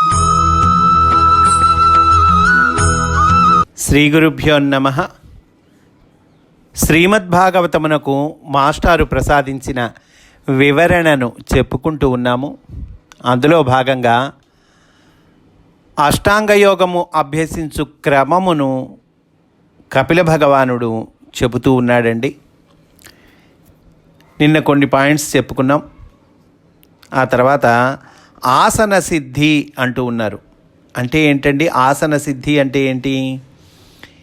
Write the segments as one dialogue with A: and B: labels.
A: శ్రీ గురుభ్యో నమ. శ్రీమద్భాగవతమునకు మాస్టారు ప్రసాదించిన వివరణను చెప్పుకుంటూ ఉన్నాము. అందులో భాగంగా అష్టాంగయోగము అభ్యసించు క్రమమును కపిల భగవానుడు చెబుతూ ఉన్నాడండి. నిన్న కొన్ని పాయింట్స్ చెప్పుకున్నాం. ఆ తర్వాత ఆసన సిద్ధి అంటూ ఉన్నారు. అంటే ఏంటండి? ఆసన సిద్ధి అంటే ఏంటి?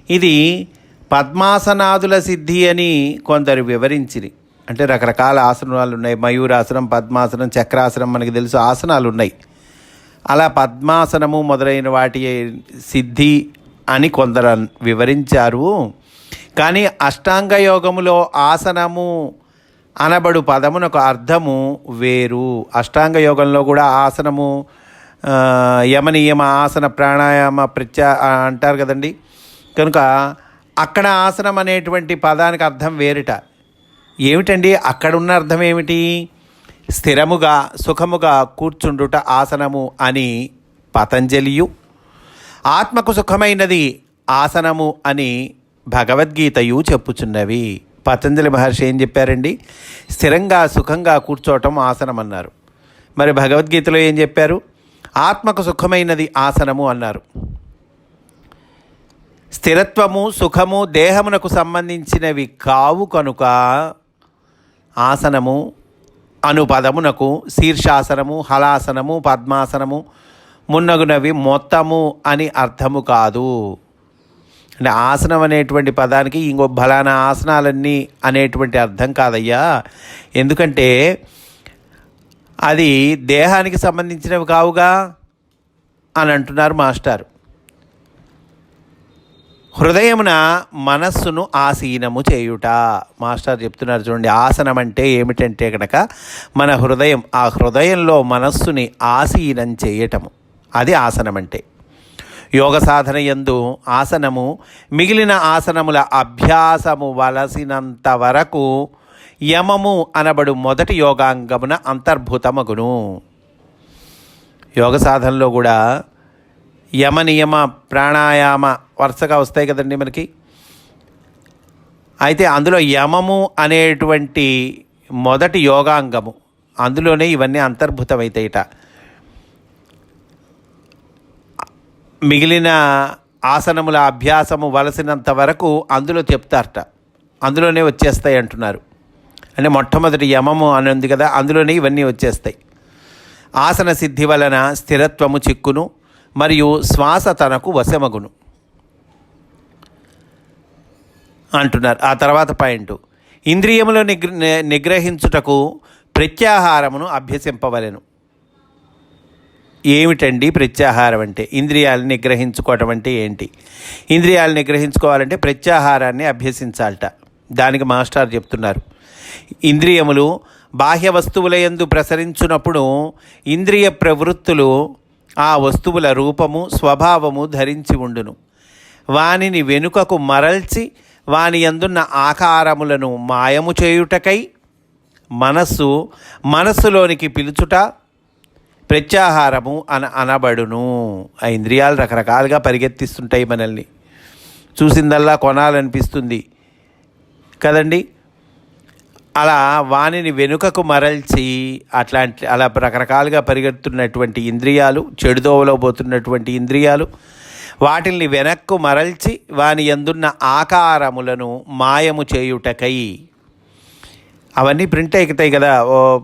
A: ఇది పద్మాసనాదుల సిద్ధి అని కొందరు వివరించిరి. అంటే రకరకాల ఆసనాలు ఉన్నాయి. మయూరాసనం పద్మాసనం చక్రాసనం మనకి తెలుసు ఆసనాలు ఉన్నాయి. అలా పద్మాసనము మొదలైన వాటి సిద్ధి అని కొందరు వివరించారు. కానీ అష్టాంగ యోగములో ఆసనము అనబడు పదమునకు అర్థము వేరు. అష్టాంగ యోగంలో కూడా ఆసనము యమనియమ ఆసన ప్రాణాయామ ప్రత్యా అంటారు కదండి. కనుక అక్కడ ఆసనం అనేటువంటి పదానికి అర్థం వేరుట. ఏమిటండి? అక్కడ ఉన్న అర్థం ఏమిటి? స్థిరముగా సుఖముగా కూర్చుండుట ఆసనము అని పతంజలియు. ఆత్మకు సుఖమైనది ఆసనము అని భగవద్గీతయు చెప్పుచున్నవి. పతంజలి మహర్షి ఏం చెప్పారండి? స్థిరంగా సుఖంగా కూర్చోవటం ఆసనం అన్నారు మరి భగవద్గీతలో ఏం చెప్పారు? ఆత్మకు సుఖమైనది ఆసనము అన్నారు. స్థిరత్వము సుఖము దేహమునకు సంబంధించినవి కావు కనుక ఆసనము అను పదమునకు శీర్షాసనము హలాసనము పద్మాసనము మున్నగునవి మొత్తము అని అర్థము కాదు. అంటే ఆసనం అనేటువంటి పదానికి ఇంకో బలానా ఆసనాలన్నీ అనేటువంటి అర్థం కాదయ్యా. ఎందుకంటే అది దేహానికి సంబంధించినవి కావుగా అని అంటున్నారు మాస్టారు. హృదయమున మనస్సును ఆసీనము చేయుట. మాస్టర్ చెప్తున్నారు చూడండి ఆసనం అంటే ఏమిటంటే కనుక మన హృదయం ఆ హృదయంలో మనస్సుని ఆసీనం చేయటము. అది ఆసనం అంటే. యోగ సాధన యందు ఆసనము మిగిలిన ఆసనముల అభ్యాసము వలసినంత వరకు యమము అనబడు మొదటి యోగాంగమున అంతర్భూతమగును. యోగ సాధనలో కూడా యమ నియమ ప్రాణాయామ వరుసగా వస్తాయి కదండి మనకి. అయితే అందులో యమము అనేటువంటి మొదటి యోగాంగము అందులోనే ఇవన్నీ అంతర్భూతమవుతాయిట మిగిలిన ఆసనముల అభ్యాసము వలసినంత వరకు అందులో చెప్తారట. అందులోనే వచ్చేస్తాయి అంటున్నారు. అంటే మొట్టమొదటి యమము అని ఉంది కదా అందులోనే ఇవన్నీ వచ్చేస్తాయి. ఆసన సిద్ధి వలన స్థిరత్వము చిక్కును మరియు శ్వాస తనకు వశమగును అంటున్నారు. ఆ తర్వాత పాయింట్. ఇంద్రియములు నిగ్ర నిగ్రహించుటకు ప్రత్యాహారమును అభ్యసింపవలెను. ఏమిటండి ప్రత్యాహారం అంటే? ఇంద్రియాలను నిగ్రహించుకోవటం అంటే ఏంటి? ఇంద్రియాలు నిగ్రహించుకోవాలంటే ప్రత్యాహారాన్ని అభ్యసించాలట. దానికి మాస్టర్ చెప్తున్నారు. ఇంద్రియములు బాహ్య వస్తువుల యందు ప్రసరించున్నప్పుడు ఇంద్రియ ప్రవృత్తులు ఆ వస్తువుల రూపము స్వభావము ధరించి ఉండును. వానిని వెనుకకు మరల్చి వాని యందున్న ఆకారములను మాయము చేయుటకై మనస్సు మనస్సులోనికి పిలుచుట ప్రత్యాహారము అన అనబడును. ఆ ఇంద్రియాలు రకరకాలుగా పరిగెత్తిస్తుంటాయి మనల్ని. చూసిందల్లా కొనాలనిపిస్తుంది. కదండి? అలా వానిని వెనుకకు మరల్చి అట్లాంటి అలా రకరకాలుగా పరిగెడుతున్నటువంటి ఇంద్రియాలు చెడుదోవలో పోతున్నటువంటి ఇంద్రియాలు వాటిల్ని వెనక్కు మరల్చి వాని ఎందున్న ఆకారములను మాయము చేయుటకై. అవన్నీ ప్రింట్ ఎక్కుతాయి కదా ఓ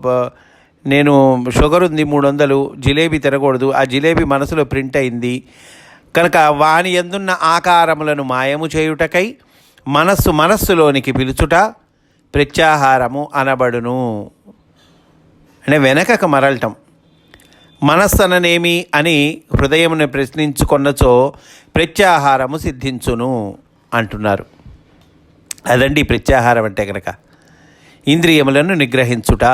A: నేను షుగర్ ఉంది మూడు వందలు జిలేబీ తినకూడదు. ఆ జిలేబీ మనసులో ప్రింట్ అయింది. కనుక వాని ఎందున్న ఆకారములను మాయము చేయుటకై మనస్సు మనస్సులోనికి పిలుచుట ప్రత్యాహారము అనబడును. అంటే వెనకకు మరలటం. మనస్సు అననేమి అని హృదయమును ప్రశ్నించుకున్నచో ప్రత్యాహారము సిద్ధించును అంటున్నారు. అదండి ప్రత్యాహారం అంటే కనుక ఇంద్రియములను నిగ్రహించుట.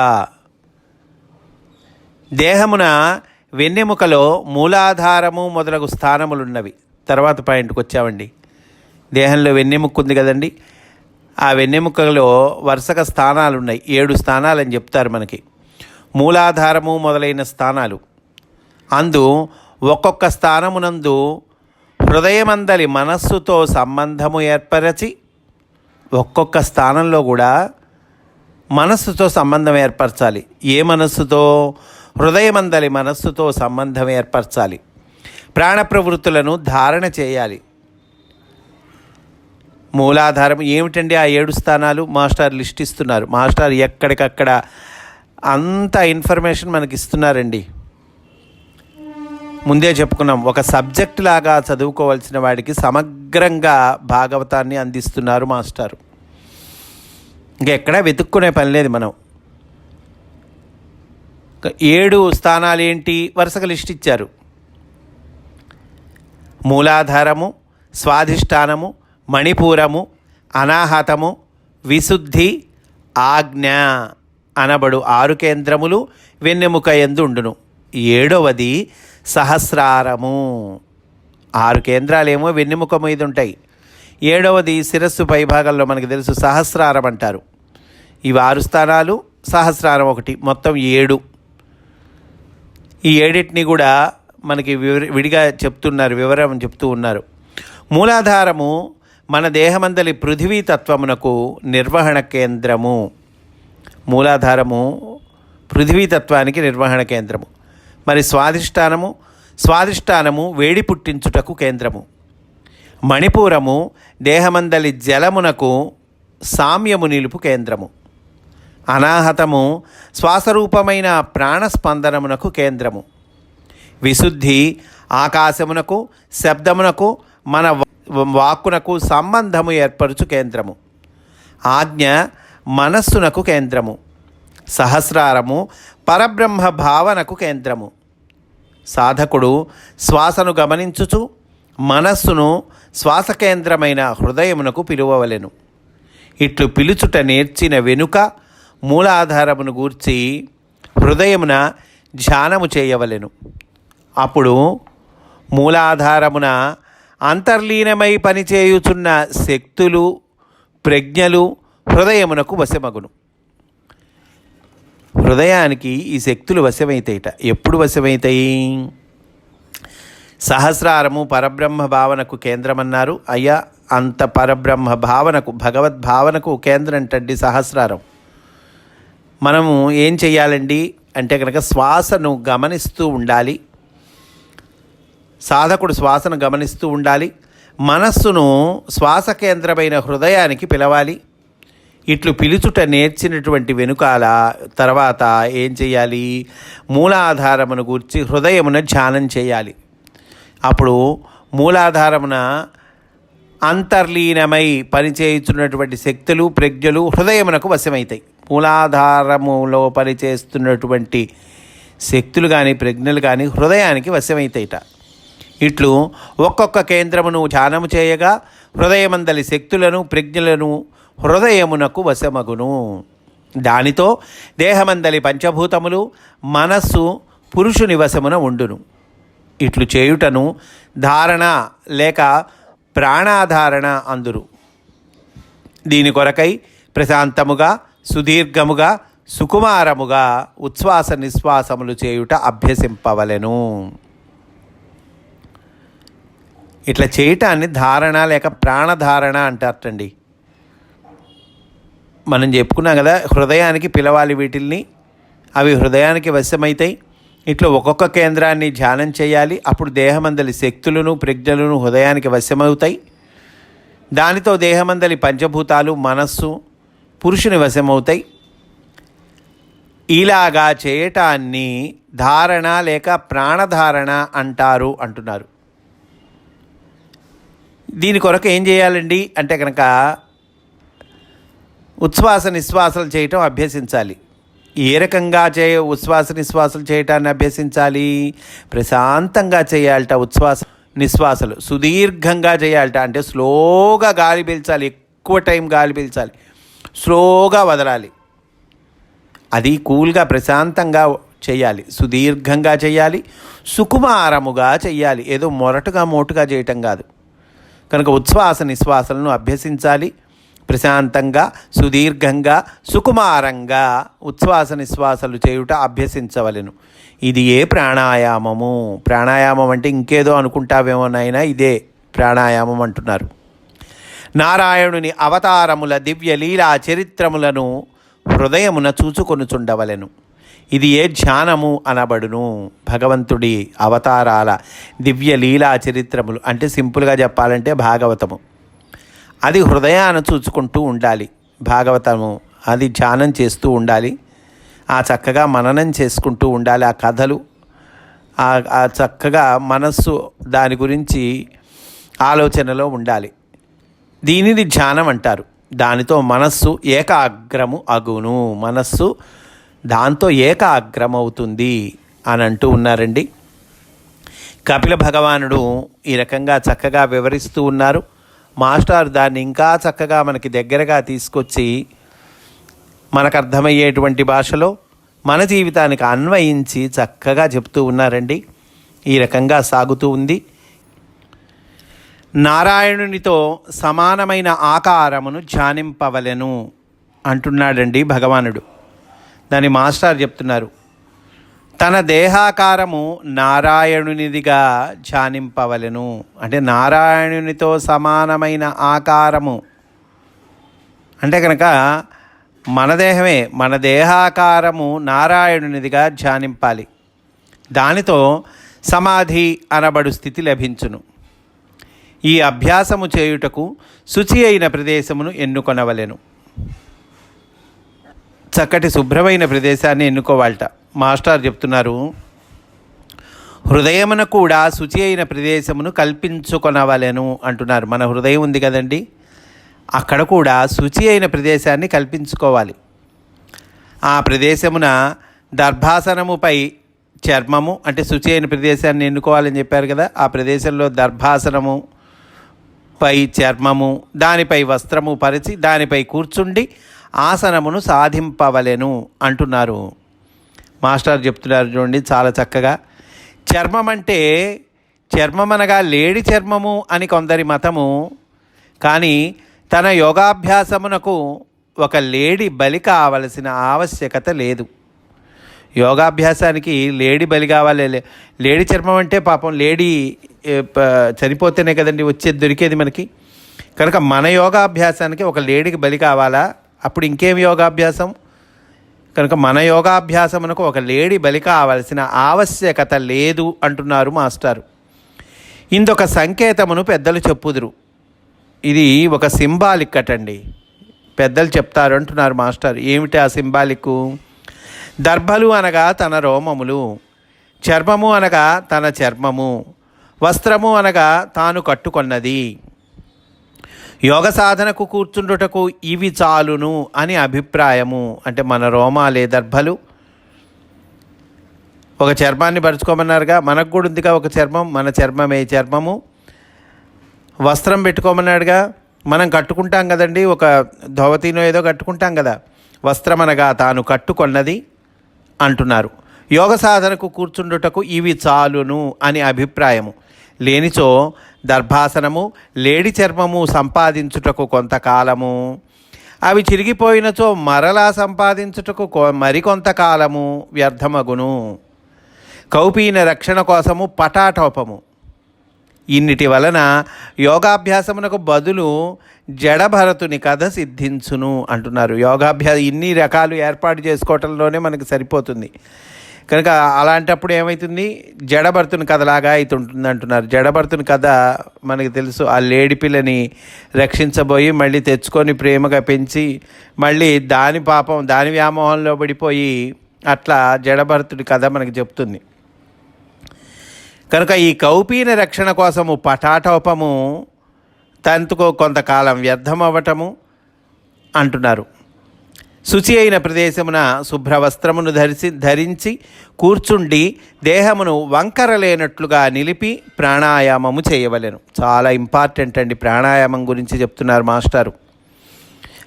A: దేహమున వెన్నెముకలో మూలాధారము మొదలగు స్థానములున్నవి. తర్వాత పాయింట్కి వచ్చామండి. దేహంలో వెన్నెముక ఉంది కదండి. ఆ వెన్నెముకలో వరుసగా స్థానాలు ఉన్నాయి ఏడు స్థానాలు అని చెప్తారు మనకి. మూలాధారము మొదలైన స్థానాలు. అందు ఒక్కొక్క స్థానమునందు హృదయమందలి మనస్సుతో సంబంధము ఏర్పరచి ఒక్కొక్క స్థానంలో కూడా మనస్సుతో సంబంధం ఏర్పరచాలి. ఏ మనస్సుతో? హృదయమందలి మనస్సుతో సంబంధం ఏర్పరచాలి. ప్రాణ ప్రవృత్తులను ధారణ చేయాలి. మూలాధారం ఏమిటండి ఆ ఏడు స్థానాలు? మాస్టర్ లిస్ట్ ఇస్తున్నారు. మాస్టర్ ఎక్కడికక్కడ అంత ఇన్ఫర్మేషన్ మనకి ఇస్తున్నారండి ముందే చెప్పుకున్నాం ఒక సబ్జెక్ట్ లాగా చదువుకోవాల్సిన వాడికి సమగ్రంగా భాగవతాన్ని అందిస్తున్నారు మాస్టారు. ఇంకెక్కడా వెతుక్కునే పని లేదు మనం. ఏడు స్థానాలు ఏంటి వరుసగా లిస్ట్ ఇచ్చారు. మూలాధారము స్వాధిష్టానము మణిపూరము అనాహతము విశుద్ధి ఆజ్ఞ అనబడు ఆరు కేంద్రములు వెన్నెముక ఎందు ఉండును ఏడవది సహస్రారము. ఆరు కేంద్రాలేమో వెన్నెముక మీద ఉంటాయి ఏడవది శిరస్సు పైభాగంలో మనకి తెలుసు సహస్రారం అంటారు. ఇవి ఆరు స్థానాలు సహస్రారం ఒకటి. మొత్తం ఏడు. ఈ ఏడిటిని కూడా మనకి వివరి విడిగా చెప్తున్నారు వివరం చెప్తూ ఉన్నారు. మూలాధారము మన దేహమందలి పృథివీ తత్వమునకు నిర్వహణ కేంద్రము. మూలాధారము పృథివీ తత్వానికి నిర్వహణ కేంద్రము. మరి స్వాధిష్టానము స్వాధిష్టానము వేడి పుట్టించుటకు కేంద్రము. మణిపూరము దేహమందలి జలమునకు సామ్యము నిలుపు కేంద్రము. అనాహతము శ్వాసరూపమైన ప్రాణస్పందనమునకు కేంద్రము. విశుద్ధి ఆకాశమునకు శబ్దమునకు మన వాక్కునకు సంబంధము ఏర్పరచు కేంద్రము. ఆజ్ఞ మనస్సునకు కేంద్రము. సహస్రారము పరబ్రహ్మ భావనకు కేంద్రము. సాధకుడు శ్వాసను గమనించుచు మనస్సును శ్వాస కేంద్రమైన హృదయమునకు పిలువవలెను. ఇట్లు పిలుచుట నేర్చిన వెనుక మూలాధారమును గూర్చి హృదయమున ధ్యానము చేయవలెను. అప్పుడు మూలాధారమున అంతర్లీనమై పనిచేయుచున్న శక్తులు ప్రజ్ఞలు హృదయమునకు వశమగును. హృదయానికి ఈ శక్తులు వశమైతాయిట ఎప్పుడు వశమైతాయి? సహస్రారము పరబ్రహ్మ భావనకు కేంద్రమన్నారు. అయ్యా అంత పరబ్రహ్మ భావనకు భగవద్భావనకు కేంద్రం అంటండి సహస్రారం. మనము ఏం చేయాలండి అంటే కనుక శ్వాసను గమనిస్తూ ఉండాలి. సాధకుడు శ్వాసను గమనిస్తూ ఉండాలి. మనస్సును శ్వాస కేంద్రమైన హృదయానికి పిలవాలి. ఇట్లు పిలుచుట నేర్చినటువంటి వెనుకాల తర్వాత ఏం చేయాలి మూలాధారమును గూర్చి హృదయమున ధ్యానం చేయాలి అప్పుడు మూలాధారమున అంతర్లీనమై పనిచేయుచున్నటువంటి శక్తులు ప్రజ్ఞలు హృదయమునకు వశమవుతాయి మూలాధారములో పనిచేస్తున్నటువంటి శక్తులు కానీ ప్రజ్ఞలు కానీ హృదయానికి వశమవుతాయిట ఇట్లు ఒక్కొక్క కేంద్రమును ధ్యానము చేయగా హృదయమందలి శక్తులను ప్రజ్ఞలను హృదయమునకు వశమగును. దానితో దేహమందలి పంచభూతములు మనస్సు పురుషుని వశమున ఉండును. ఇట్లు చేయుటను ధారణ లేక ప్రాణాధారణ అందురు. దీని కొరకై ప్రశాంతముగా సుదీర్ఘముగా సుకుమారముగా ఉచ్ఛ్వాస నిశ్వాసములు చేయుట అభ్యసింపవలెను. ఇట్లా చేయటాన్ని ధారణ లేక ప్రాణధారణ అంటారటండి. మనం చెప్పుకున్నాం కదా హృదయానికి పిలవాలి వీటిల్ని అవి హృదయానికి వశమవుతాయి ఇట్లా ఒక్కొక్క కేంద్రాన్ని ధ్యానం చేయాలి అప్పుడు దేహమందలి శక్తులను ప్రజ్ఞలను హృదయానికి వశమవుతాయి దానితో దేహమందలి పంచభూతాలు మనస్సు పురుషుని వశమవుతాయి. ఇలాగా చేయటాన్ని ధారణ లేక ప్రాణధారణ అంటారు అంటున్నారు. దీని కొరకు ఏం చేయాలండి? అంటే కనుక ఉచ్ఛ్వాస నిశ్వాసాలు చేయటం అభ్యసించాలి. ఏ రకంగా చే ఉచ్ఛ్వాస నిశ్వాసాలు చేయటాన్ని అభ్యసించాలి? ప్రశాంతంగా చేయాలట ఉచ్ఛ్వాస నిశ్వాసాలు. సుదీర్ఘంగా చేయాలట అంటే స్లోగా గాలి పీల్చాలి. ఎక్కువ టైం గాలి పీల్చాలి. స్లోగా వదలాలి. అది కూల్గా ప్రశాంతంగా చేయాలి. సుదీర్ఘంగా చేయాలి. సుకుమారముగా చేయాలి. ఏదో మొరటుగా మోటుగా చేయటం కాదు. కనుక ఉచ్ఛ్వాస నిశ్వాసలను అభ్యసించాలి. ప్రశాంతంగా సుదీర్ఘంగా సుకుమారంగా ఉచ్ఛ్వాస నిశ్వాసలు చేయుట అభ్యసించవలెను. ఇది ఏ ప్రాణాయామము? ప్రాణాయామం అంటే ఇంకేదో అనుకుంటావేమోనైనా ఇదే ప్రాణాయామం అంటున్నారు. నారాయణుని అవతారముల దివ్య లీలా చరిత్రములను హృదయమున చూచుకొనుచుండవలెను. ఇది ఏ ధ్యానము అనబడును? భగవంతుడి అవతారాల దివ్య లీలా చరిత్రములు అంటే సింపుల్గా చెప్పాలంటే భాగవతము. అది హృదయాన చూచుకుంటూ ఉండాలి. భాగవతము అది ధ్యానం చేస్తూ ఉండాలి. ఆ చక్కగా మననం చేసుకుంటూ ఉండాలి ఆ కథలు. ఆ- ఆ చక్కగా మనస్సు దాని గురించి ఆలోచనలో ఉండాలి. దీనిని ధ్యానం అంటారు. దానితో మనస్సు ఏకాగ్రము అగును. మనస్సు దాంతో ఏకాగ్రమవుతుంది అని అంటూ ఉన్నారండి. కపిల భగవానుడు ఈ రకంగా చక్కగా వివరిస్తూ ఉన్నారు. మాస్టర్ దాన్ని ఇంకా చక్కగా మనకి దగ్గరగా తీసుకొచ్చి మనకు అర్థమయ్యేటువంటి భాషలో మన జీవితానికి అన్వయించి చక్కగా చెప్తూ ఉన్నారండి. ఈ రకంగా సాగుతూ ఉంది. నారాయణునితో సమానమైన ఆకారమును ధ్యానింపవలెను అంటున్నాడండి భగవానుడు. దాని మాస్టర్ చెప్తున్నారు తన దేహాకారము నారాయణునిదిగా ధ్యానింపవలెను. అంటే నారాయణునితో సమానమైన ఆకారము. అంటే కనుక మన దేహమే మన దేహాకారము నారాయణునిదిగా ధ్యానింపాలి. దానితో సమాధి అనబడు స్థితి లభించును. ఈ అభ్యాసము చేయుటకు శుచి అయిన ప్రదేశమును ఎన్నుకొనవలెను. చక్కటి శుభ్రమైన ప్రదేశాన్ని ఎన్నుకోవాలట. మాస్టర్ చెప్తున్నారు హృదయమున కూడా శుచి అయిన ప్రదేశమును కల్పించుకొనవలెను అంటున్నారు. మన హృదయం ఉంది కదండి. అక్కడ కూడా శుచి అయిన ప్రదేశాన్ని కల్పించుకోవాలి. ఆ ప్రదేశమున దర్భాసనముపై చర్మము అంటే శుచి అయిన ప్రదేశాన్ని ఎన్నుకోవాలని చెప్పారు కదా ఆ ప్రదేశంలో దర్భాసనము పై చర్మము దానిపై వస్త్రము పరిచి దానిపై కూర్చుండి ఆసనమును సాధింపవలెను అంటున్నారు. మాస్టర్ చెప్తున్నారు చూడండి చాలా చక్కగా. చర్మం అంటే చర్మం అనగా లేడి చర్మము అని కొందరి మతము కానీ తన యోగాభ్యాసమునకు ఒక లేడి బలి కావలసిన ఆవశ్యకత లేదు. యోగాభ్యాసానికి లేడీ బలి కావాలి. లే- లేడీ చర్మం అంటే పాపం లేడీ చనిపోతేనే కదండి వచ్చేది దొరికేది మనకి. కనుక మన యోగాభ్యాసానికి ఒక లేడీకి బలి కావాలా? అప్పుడు ఇంకేం యోగాభ్యాసం? కనుక మన యోగాభ్యాసమునకు ఒక లేడీ బలి కావలసిన ఆవశ్యకత లేదు అంటున్నారు మాస్టారు. ఇందొక సంకేతమును పెద్దలు చెప్పుదురు. ఇది ఒక సింబాలిక్ అటండి. పెద్దలు చెప్తారు అంటున్నారు మాస్టర్. ఏమిటి ఆ సింబాలిక్ దర్భలు అనగా తన రోమములు చర్మము అనగా తన చర్మము వస్త్రము అనగా తాను కట్టుకొన్నది. యోగ సాధనకు కూర్చుండుటకు ఇవి చాలును అని అభిప్రాయము. అంటే మన రోమాలే దర్భలు. ఒక చర్మాన్ని పరుచుకోమన్నారుగా మనకు కూడా ఉందిగా ఒక చర్మం మన చర్మమే చర్మము. వస్త్రం పెట్టుకోమన్నాడుగా మనం కట్టుకుంటాం కదండి ఒక ధోవతినో ఏదో కట్టుకుంటాం కదా వస్త్రం అనగా తాను కట్టుకొన్నది. అంటున్నారు. యోగ సాధనకు కూర్చుండుటకు ఇవి చాలును అని అభిప్రాయము. లేనిచో దర్భాసనము లేడి చర్మము సంపాదించుటకు కొంతకాలము. అవి చిరిగిపోయినచో మరలా సంపాదించుటకు కొ- మరికొంతకాలము వ్యర్థమగును. కౌపీన రక్షణ కోసము పటాటోపము. ఇన్నిటి వలన యోగాభ్యాసమునకు బదులు జడభరతుని కథ సిద్ధించును అంటున్నారు. యోగాభ్యాస ఇన్ని రకాలు ఏర్పాటు చేసుకోవటంలోనే మనకి సరిపోతుంది. కనుక అలాంటప్పుడు ఏమవుతుంది జడభర్తుని కథలాగా అవుతుంటుంది అంటున్నారు. జడభర్తుని కథ మనకి తెలుసు ఆ లేడి పిల్లని రక్షించబోయి మళ్ళీ తెచ్చుకొని ప్రేమగా పెంచి మళ్ళీ దాని పాపం దాని వ్యామోహంలో పడిపోయి అట్లా జడభర్తుడి కథ మనకి చెప్తుంది. కనుక ఈ కౌపీన రక్షణ కోసము పటాటోపము తంతుకో కొంతకాలం వ్యర్థమవ్వటము అంటున్నారు. శుచి అయిన ప్రదేశమున శుభ్రవస్త్రమును ధరిసి ధరించి కూర్చుండి దేహమును వంకర లేనట్లుగా నిలిపి ప్రాణాయామము చేయవలెను. చాలా ఇంపార్టెంట్ అండి ప్రాణాయామం గురించి చెప్తున్నారు మాస్టారు.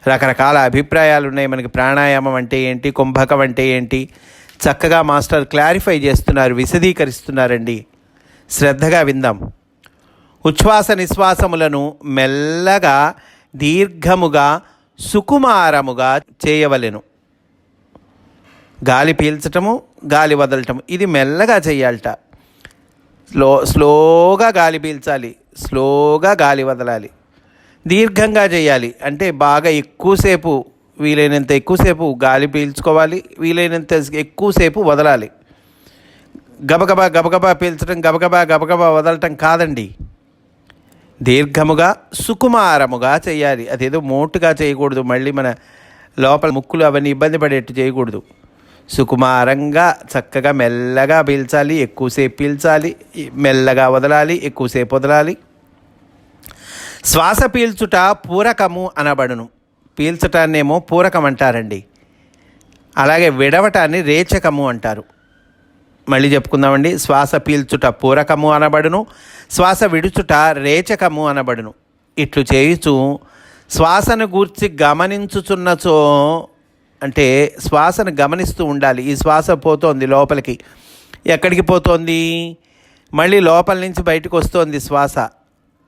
A: రకరకాల అభిప్రాయాలు ఉన్నాయి మనకి. ప్రాణాయామం అంటే ఏంటి? కుంభకం అంటే ఏంటి? చక్కగా మాస్టర్ క్లారిఫై చేస్తున్నారు విశదీకరిస్తున్నారండి. శ్రద్ధగా విందాం. ఉచ్ఛ్వాస నిశ్వాసములను మెల్లగా దీర్ఘముగా సుకుమారముగా చేయవలెను. గాలి పీల్చటము గాలి వదలటము ఇది మెల్లగా చేయాలట. స్లో స్లోగా గాలి పీల్చాలి స్లోగా గాలి వదలాలి. దీర్ఘంగా చేయాలి అంటే బాగా ఎక్కువసేపు వీలైనంత ఎక్కువసేపు గాలి పీల్చుకోవాలి వీలైనంత ఎక్కువసేపు వదలాలి. గబగబా గబగబా పీల్చడం గబగబా గబగబా వదలటం కాదండి. దీర్ఘముగా సుకుమారముగా చేయాలి. అదేదో మోటుగా చేయకూడదు. మళ్ళీ మన లోపల ముక్కులు అవన్నీ ఇబ్బంది పడేట్టు చేయకూడదు. సుకుమారంగా చక్కగా మెల్లగా పీల్చాలి. ఎక్కువసేపు పీల్చాలి. మెల్లగా వదలాలి. ఎక్కువసేపు వదలాలి. శ్వాస పీల్చుట పూరకము అనబడును. పీల్చటాన్నేమో పూరకం అంటారండి అలాగే విడవటాన్ని రేచకము అంటారు. మళ్ళీ చెప్పుకుందామండి. శ్వాస పీల్చుట పూరకము అనబడును. శ్వాస విడుచుట రేచకము అనబడును. ఇట్లు చేయుచు శ్వాసను గూర్చి గమనించుచున్నచో అంటే శ్వాసను గమనిస్తూ ఉండాలి. ఈ శ్వాస పోతోంది లోపలికి. ఎక్కడికి పోతోంది? మళ్ళీ లోపల నుంచి బయటకు వస్తోంది శ్వాస.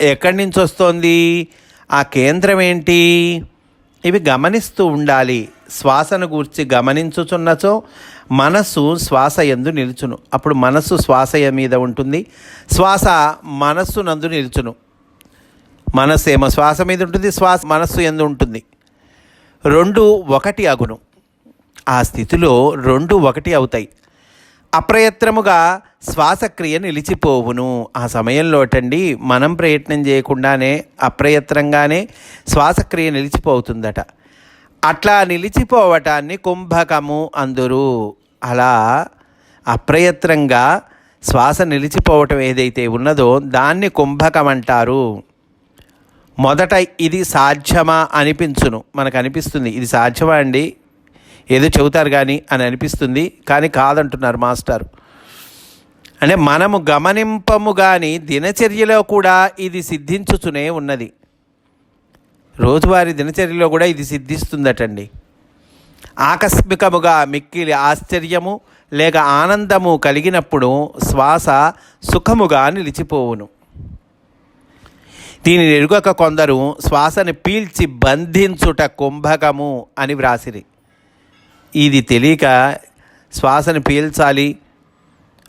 A: ఎక్కడి నుంచి వస్తోంది? ఆ కేంద్రం ఏంటి? ఇవి గమనిస్తూ ఉండాలి. శ్వాసను గూర్చి గమనించుచున్నచో మనస్సు శ్వాస ఎందు నిలుచును. అప్పుడు మనస్సు శ్వాస మీద ఉంటుంది. శ్వాస మనస్సు నందు నిలుచును. మనస్సు ఏమో శ్వాస మీద ఉంటుంది శ్వాస మనస్సు ఎందు ఉంటుంది. రెండు ఒకటి అగును. ఆ స్థితిలో రెండు ఒకటి అవుతాయి. అప్రయత్నముగా శ్వాసక్రియ నిలిచిపోవును. ఆ సమయంలోటండి మనం ప్రయత్నం చేయకుండానే అప్రయత్నంగానే శ్వాసక్రియ నిలిచిపోతుందట. అట్లా నిలిచిపోవటాన్ని కుంభకము అందురు. అలా అప్రయత్నంగా శ్వాస నిలిచిపోవటం ఏదైతే ఉన్నదో దాన్ని కుంభకం అంటారు. మొదట ఇది సాధ్యమా అనిపించును. మనకు అనిపిస్తుంది ఇది సాధ్యమా అండి? ఏదో చెబుతారు కానీ అని అనిపిస్తుంది కానీ కాదంటున్నారు మాస్టర్. అంటే మనము గమనింపము కానీ దినచర్యలో కూడా ఇది సిద్ధించుచునే ఉన్నది. రోజువారీ దినచర్యలో కూడా ఇది సిద్ధిస్తుందటండి. ఆకస్మికముగా మిక్కిలి ఆశ్చర్యము లేక ఆనందము కలిగినప్పుడు శ్వాస సుఖముగా నిలిచిపోవును. దీనిని ఎరుగక కొందరు శ్వాసను పీల్చి బంధించుట కుంభకము అని వ్రాసిరి. ఇది తెలియక శ్వాసను పీల్చాలి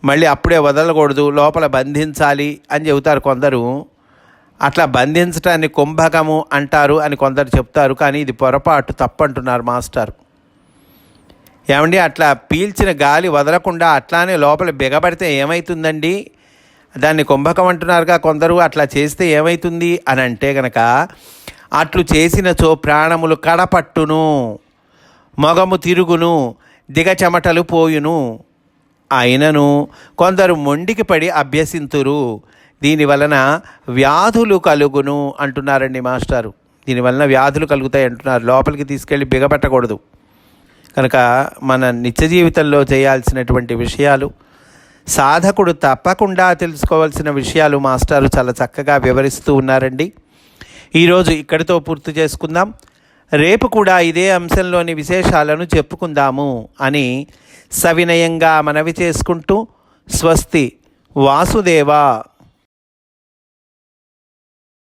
A: మళ్ళీ అప్పుడే వదలకూడదు లోపల బంధించాలి అని చెబుతారు కొందరు అట్లా బంధించటాన్ని కుంభకము అంటారు అని కొందరు చెప్తారు కానీ ఇది పొరపాటు తప్పంటున్నారు మాస్టర్. ఏమండి అట్లా పీల్చిన గాలి వదలకుండా అట్లానే లోపల బిగబడితే ఏమవుతుందండి దాన్ని కుంభకం అంటున్నారుగా కొందరు అట్లా చేస్తే ఏమవుతుంది అని అంటే గనక అట్లు చేసినచో ప్రాణములు కడపట్టును మొగము తిరుగును దిగచెమటలు పోయును. అయినను కొందరు మొండికి పడి అభ్యసింతురు. దీని వలన వ్యాధులు కలుగును అంటున్నారండి మాస్టారు. దీని వలన వ్యాధులు కలుగుతాయి అంటున్నారు. లోపలికి తీసుకెళ్ళి బిగపట్టకూడదు. కనుక మన నిత్య జీవితంలో చేయాల్సినటువంటి విషయాలు సాధకుడు తప్పకుండా తెలుసుకోవాల్సిన విషయాలు మాస్టారు చాలా చక్కగా వివరిస్తూ ఉన్నారండి. ఈరోజు ఇక్కడితో పూర్తి చేసుకుందాం. రేపు కూడా ఇదే అంశంలోని విశేషాలను చెప్పుకుందాము అని సవినయంగా మనవి చేసుకుంటూ స్వస్తి వాసుదేవ.